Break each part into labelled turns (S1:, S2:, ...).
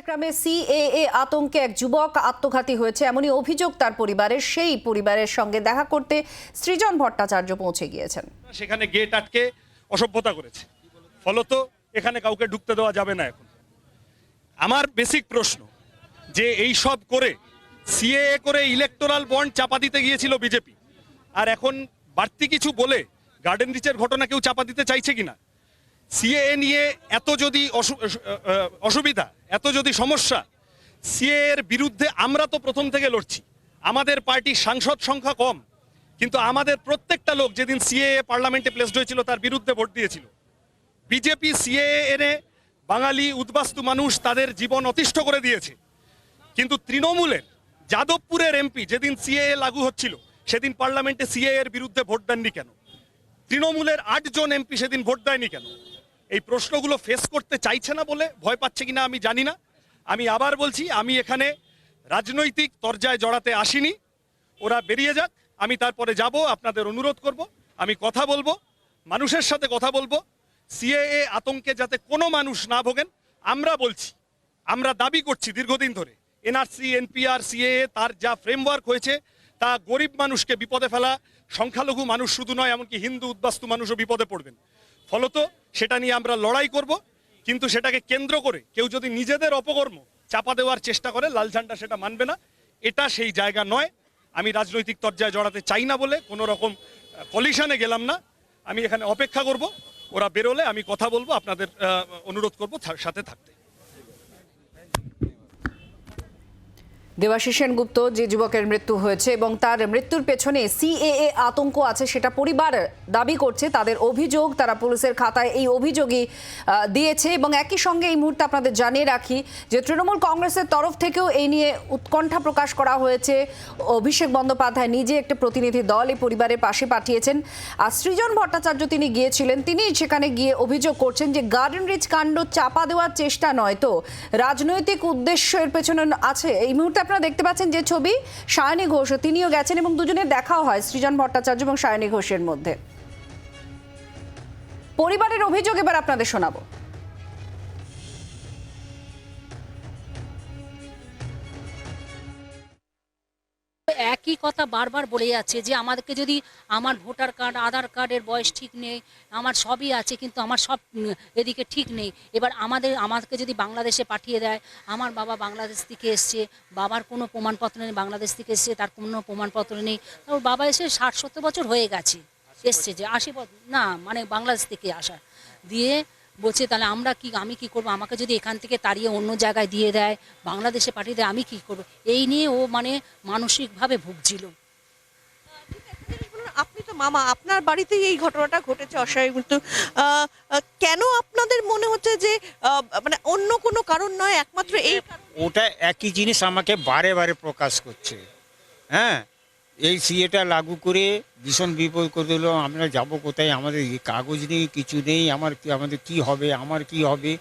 S1: গ্রামে সিএএ আতঙ্কে এক যুবক আত্মঘাতী হয়েছে। এমনই অভিযোগ তার পরিবারের। সেই পরিবারের সঙ্গে দেখা করতে সৃজন ভট্টাচার্য পৌঁছে গিয়েছেন।
S2: সেখানে গেট আটকে অসভ্যতা করেছে। ফলত এখানে কাউকে ঢুকতে দেওয়া যাবে না এখন। আমার বেসিক প্রশ্ন, যে এই সব করে সিএএ করে ইলেকটোরাল বন্ড চাপা দিতে গিয়েছিল বিজেপি আর এখন বাড়তি কিছু বলে গার্ডেন রিচের ঘটনা কেউ চাপা দিতে চাইছে কিনা? সিএএ নিয়ে এত যদি অসুবিধা, এত যদি সমস্যা সিএ এর বিরুদ্ধে আমরা তো প্রথম থেকে লড়ছি। আমাদের পার্টির সাংসদ সংখ্যা কম, কিন্তু আমাদের প্রত্যেকটা লোক যেদিন সিএ পার্লামেন্টে প্লেসড হয়েছিল তার বিরুদ্ধে ভোট দিয়েছিল। বিজেপি সিএ এনে বাঙালি উদ্বাস্তু মানুষ তাদের জীবন অতিষ্ঠ করে দিয়েছে। কিন্তু তৃণমূলের, যাদবপুরের এমপি যেদিন সিএ লাগু হচ্ছিল, সেদিন পার্লামেন্টে সিএ এর বিরুদ্ধে ভোট দেননি কেন? তৃণমূলের আটজন এমপি সেদিন ভোট দেয়নি কেন? এই প্রশ্নগুলো ফেস করতে চাইছে না বলে ভয় পাচ্ছে কিনা আমি জানি না। আমি আবার বলছি, আমি এখানে রাজনৈতিক তরজায় জড়াতে আসিনি। ওরা বেরিয়ে যাক, আমি তারপরে যাব, আপনাদের অনুরোধ করব। আমি কথা বলব, মানুষের সাথে কথা বলব। সিএএ আতঙ্কে যাতে কোনো মানুষ না ভোগেন, আমরা বলছি, আমরা দাবি করছি দীর্ঘদিন ধরে এনআরসি এনপিআর সিএএ তার যা ফ্রেমওয়ার্ক হয়েছে, তা গরিব মানুষকে বিপদে ফেলা সংখ্যালঘু মানুষ শুধু নয়, এমনকি হিন্দু উদ্বাস্তু মানুষও বিপদে পড়বেন। ফলত সেটা নিয়ে আমরা লড়াই করব, কিন্তু সেটাকে কেন্দ্র করে কেউ যদি নিজেদের অপকর্ম চাপা দেওয়ার চেষ্টা করে, লাল ঝান্ডা সেটা মানবে না। এটা সেই জায়গা নয়। আমি রাজনৈতিক তর্জায় জড়াতে চাই না বলে কোনো রকম কলিশনে গেলাম না। আমি এখানে অপেক্ষা করব, ওরা বেরোলে আমি কথা বলব, আপনাদের অনুরোধ করব সাথে থাকতে।
S1: দেবাশিস সেনগুপ্ত, যে যুবকের মৃত্যু হয়েছে এবং তার মৃত্যুর পেছনে সিএএ আতঙ্ক আছে সেটা পরিবার দাবি করছে। তাদের অভিযোগ তারা পুলিশের খাতায় এই অভিযোগই দিয়েছে এবং একই সঙ্গে এই মুহূর্তে আপনাদের জানিয়ে রাখি যে তৃণমূল কংগ্রেসের তরফ থেকেও এই নিয়ে উৎকণ্ঠা প্রকাশ করা হয়েছে। অভিষেক বন্দ্যোপাধ্যায় নিজে একটা প্রতিনিধি দল এই পরিবারের পাশে পাঠিয়েছেন। আর সৃজন ভট্টাচার্য তিনি গিয়েছিলেন, তিনি সেখানে গিয়ে অভিযোগ করছেন যে গার্ডেন রিচ কাণ্ড চাপা দেওয়ার চেষ্টা নয় তো, রাজনৈতিক উদ্দেশ্যের পেছনে আছে। এই মুহূর্তে আপনারা দেখতে পাচ্ছেন যে ছবি সায়নী ঘোষ, তিনিও গেছেন এবং দুজনের দেখাও হয়, সৃজন ভট্টাচার্য এবং সায়নী ঘোষের মধ্যে। পরিবারের অভিযোগ এবার আপনাদের শোনাবো।
S3: কথা বারবার বলে যাচ্ছে যে আমাদেরকে যদি আমার ভোটার কার্ড আধার কার্ডের বয়স ঠিক নেই আমার সবই আছে কিন্তু আমার সব এদিকে ঠিক নেই। এবার আমাদের আমাকে যদি বাংলাদেশে পাঠিয়ে দেয় আমার বাবা বাংলাদেশ থেকে এসছে বাবার কোনো প্রমাণপত্র নেই বাংলাদেশ থেকে এসছে তার কোনো প্রমাণপত্র নেই ওর বাবা এসে ষাট সত্তর বছর হয়ে গেছে এসছে যে আশি না মানে বাংলাদেশ থেকে আসা। দিয়ে বলছে তাহলে আমরা কি আমি কি করব? আমাকে যদি এখান থেকে তাড়িয়ে অন্য জায়গায় দিয়ে দেয় বাংলাদেশে পাঠিয়ে দেয় আমি কি করব? এই নিয়ে ও মানে মানসিকভাবে ভুগছিল।
S4: বলুন, আপনি তো মামা আপনার বাড়িতেই এই ঘটনাটা ঘটেছে অস্বাভাবিক মৃত্যু। কেন আপনাদের মনে হচ্ছে যে মানে অন্য কোনো কারণ নয় একমাত্র এই
S5: ওটা একই জিনিস আমাকে বারে বারে প্রকাশ করছে। হ্যাঁ? এই সিএটা লাগু করে ভীষণ বিপদ করে দিল, আমরা যাব কোথায়? আমাদের কাগজ নেই, কিছু নেই, আমার আমাদের কি হবে? আমার কি হবে?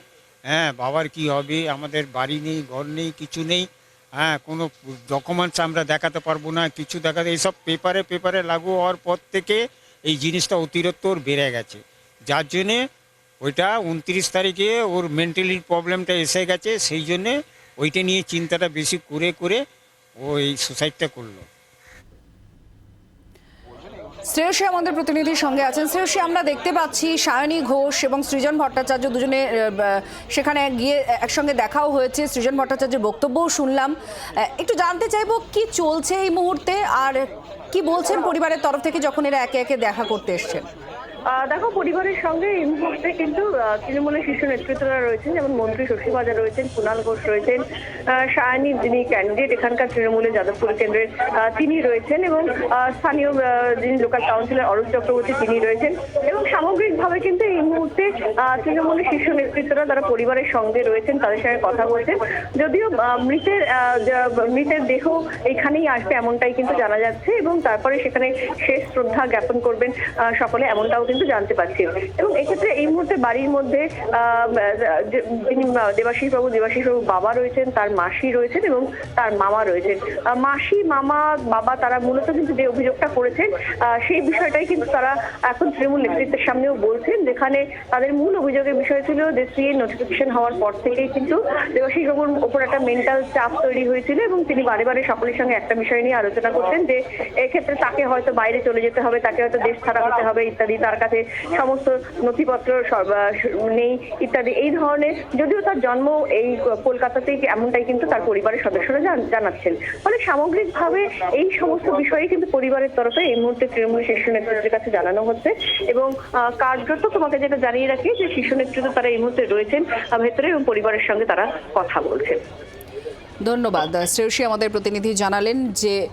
S5: হ্যাঁ বাবার কি হবে? আমাদের বাড়ি নেই, ঘর নেই, কিছু নেই। হ্যাঁ কোনো ডকুমেন্টস আমরা দেখাতে পারব না, কিছু দেখাতে এইসব পেপারে পেপারে লাগু হওয়ার পর থেকে এই জিনিসটা অতিরিক্ত ওর বেড়ে গেছে। যার জন্যে ওইটা উনত্রিশ তারিখে ওর মেন্টালি প্রবলেমটা এসে গেছে, সেই জন্যে ওইটা নিয়ে চিন্তাটা বেশি করে করে ও এই সুসাইডটা করল।
S1: শ্রেয়সী আমাদের প্রতিনিধির সঙ্গে আছেন। শ্রেয়সী, আমরা দেখতে পাচ্ছি সায়নী ঘোষ এবং সৃজন ভট্টাচার্য দুজনে সেখানে গিয়ে একসঙ্গে দেখাও হয়েছে। সৃজন ভট্টাচার্যের বক্তব্যও শুনলাম। একটু জানতে চাইব, কি চলছে এই মুহূর্তে? আর কি বলছেন পরিবারের তরফ থেকে যখন এরা একে একে দেখা করতে এসছেন?
S6: দেখো, পরিবারের সঙ্গে এই মুহূর্তে কিন্তু তৃণমূলের শীর্ষ নেতৃত্বরা রয়েছেন, যেমন মন্ত্রী শশী বাজার রয়েছেন কুণাল ঘোষ রয়েছেন সায়ানী, যিনি ক্যান্ডিডেট এখানকার তৃণমূলের যাদবপুর কেন্দ্রের তিনি রয়েছেন এবং স্থানীয় যিনি লোকাল কাউন্সিলর অরূপ চক্রবর্তী, তিনি রয়েছেন। এবং সামগ্রিকভাবে কিন্তু এই মুহূর্তে তৃণমূলের শীর্ষ নেতৃত্বরা তারা পরিবারের সঙ্গে রয়েছেন, তাদের সঙ্গে কথা বলছেন। যদিও মৃতের মৃতের দেহ এখানেই আসবে এমনটাই কিন্তু জানা যাচ্ছে এবং তারপরে সেখানে শেষ শ্রদ্ধা জ্ঞাপন করবেন সকলে, এমনটাও কিন্তু জানতে পারছি। এবং এক্ষেত্রে এই মুহূর্তে বাড়ির মধ্যে যিনি দেবাশিস বাবু দেবাশিস বাবু বাবা রয়েছেন, তার মাসি রয়েছেন এবং তার মামা রয়েছেন। মাসি, মামা, বাবা তারা মূলত কিন্তু যে অভিযোগটা করেছেন সেই বিষয়টাই কিন্তু তারা এখন তৃণমূল নেতৃত্বের সামনেও বলছেন, যেখানে তাদের মূল অভিযোগের বিষয় ছিল যে সিএ নোটিফিকেশন হওয়ার পর থেকেই কিন্তু দেবাশিস বাবুর ওপর একটা মেন্টাল চাপ তৈরি হয়েছিল এবং তিনি বারে বারে সকলের সঙ্গে একটা বিষয় নিয়ে আলোচনা করতেন যে, এক্ষেত্রে তাকে হয়তো বাইরে চলে যেতে হবে, তাকে হয়তো দেশ ছাড়া হতে হবে, ইত্যাদি, তার কাছে সমস্ত নথিপত্র নেই, ইত্যাদি। এই ধরনের, যদিও তার জন্ম এই কলকাতাতেই এমনটাই কিন্তু তার পরিবারের সদস্যরা জান- জানাচ্ছেন। ফলে সামগ্রিকভাবে এই সমস্ত বিষয়ে কিন্তু পরিবারের তরফে এই মুহূর্তে তৃণমূল শীর্ষ নেতৃত্বের কাছে জানানো হচ্ছে। এবং কার্যত তোমাকে যেটা জানিয়ে রাখি, যে শীর্ষ নেতৃত্ব তারা এই মুহূর্তে রয়েছেন ভেতরে এবং পরিবারের সঙ্গে তারা কথা বলছেন।
S1: ধন্যবাদ। শ্রেয়সী আমাদের প্রতিনিধি জানালেন যে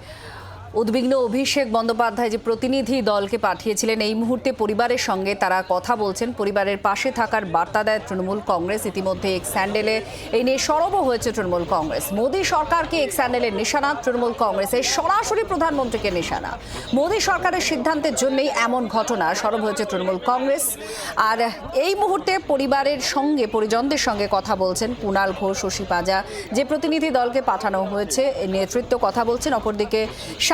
S1: উদ্বিগ্ন অভিষেক বন্দ্যোপাধ্যায় যে প্রতিনিধি দলকে পাঠিয়েছিলেন, এই মুহূর্তে পরিবারের সঙ্গে তারা কথা বলছেন। পরিবারের পাশে থাকার বার্তা দেয় তৃণমূল কংগ্রেস। ইতিমধ্যে এক স্যান্ডেলে এই নিয়ে সরবও হয়েছে তৃণমূল কংগ্রেস। মোদী সরকারকে এক স্যান্ডেলের নিশানা, তৃণমূল কংগ্রেসের সরাসরি প্রধানমন্ত্রীকে নিশানা। মোদী সরকারের সিদ্ধান্তের জন্যই এমন ঘটনা সরব হয়েছে তৃণমূল কংগ্রেস। আর এই মুহূর্তে পরিবারের সঙ্গে, পরিজনদের সঙ্গে কথা বলছেন কুণাল ঘোষ, শশী পাজা। যে প্রতিনিধি দলকে পাঠানো হয়েছে নেতৃত্ব কথা বলছেন। অপরদিকে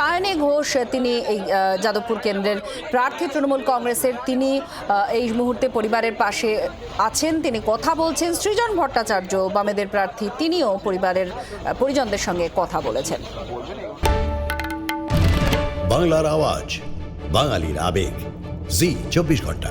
S1: সায়নী ঘোষ, তিনি এই যাদবপুর কেন্দ্রের প্রার্থী। তৃণমূল কংগ্রেসের তিনি এই মুহূর্তে পরিবারের পাশে আছেন। তিনি কথা বলছেন। সৃজন ভট্টাচার্য, বামেদের প্রার্থী, তিনিও পরিবারের পরিজনদের সঙ্গে কথা বলেছেন।
S7: বাংলার আওয়াজ, বাঙালির আবেগ। জি, চব্বিশ ঘণ্টা।